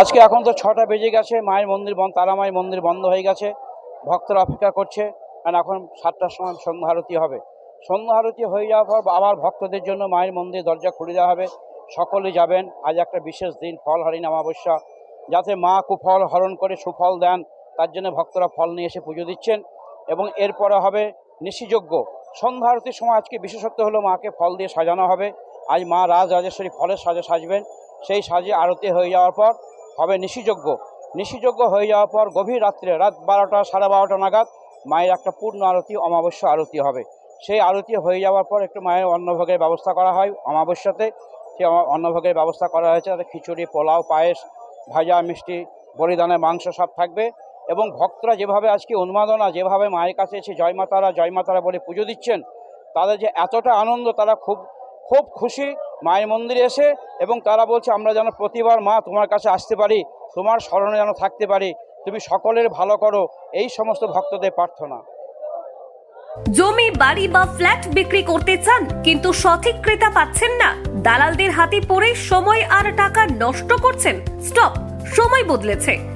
আজকে এখন তো ছটা বেজে গেছে, মায়ের মন্দির বন্ধ তারা মায়ের মন্দির বন্ধ হয়ে গেছে, ভক্তরা অপেক্ষা করছে কারণ এখন সাতটার সময় সন্ধ্যা আরতি হবে। সন্ধ্যা আরতি হয়ে যাওয়ার পর আবার ভক্তদের জন্য মায়ের মন্দির দরজা খুলে দেওয়া হবে। সকলে যাবেন, আজ একটা বিশেষ দিন, ফল হরিণ অমাবস্যা। যাতে মা কুফল হরণ করে সুফল দেন, তার জন্য ভক্তরা ফল নিয়ে এসে পুজো দিচ্ছেন। এবং এরপরে হবে নিশিযজ্ঞ সন্ধ্যা আরতির সময় আজকে বিশেষত্ব হলো মাকে ফল দিয়ে সাজানো হবে। আজ মা রাজ রাজেশ্বরী ফলের সাজে সাজবেন। সেই সাজে আরতি হয়ে যাওয়ার পর হবে নিশিযজ্ঞ নিশিযজ্ঞ হয়ে যাওয়ার পর গভীর রাত্রে রাত বারোটা, সাড়ে বারোটা নাগাদ মায়ের একটা পূর্ণ আরতি, অমাবস্যা আরতি হবে। সেই আরতি হয়ে যাওয়ার পর একটু মায়ের অন্নভোগের ব্যবস্থা করা হয় অমাবস্যাতে। সেই অন্নভোগের ব্যবস্থা করা হয়েছে, তাতে খিচুড়ি, পোলাও, পায়েস, ভাজা, মিষ্টি বলিদানের মাংস সব থাকবে এবং ভক্তরা যেভাবে আজকে উন্মাদনা, যেভাবে মায়ের কাছে এসে জয় মাতারা বলে পুজো দিচ্ছেন, তাদের যে এতটা আনন্দ, তারা খুব খুব খুশি। মায়ের মন্দিরে এসে এবং তারা বলছে, আমরা যেন প্রতিবার মা তোমার কাছে আসতে পারি, তোমার স্মরণে যেন থাকতে পারি, তুমি সকলের ভালো করো। এই সমস্ত ভক্তদের প্রার্থনা। জমি, বাড়ি বা ফ্ল্যাট বিক্রি করতে চান, কিন্তু সঠিক ক্রেতা পাচ্ছেন না। দালালদের হাতে পড়ে সময় আর টাকা নষ্ট করছেন। স্টপ, সময় বদলেছে।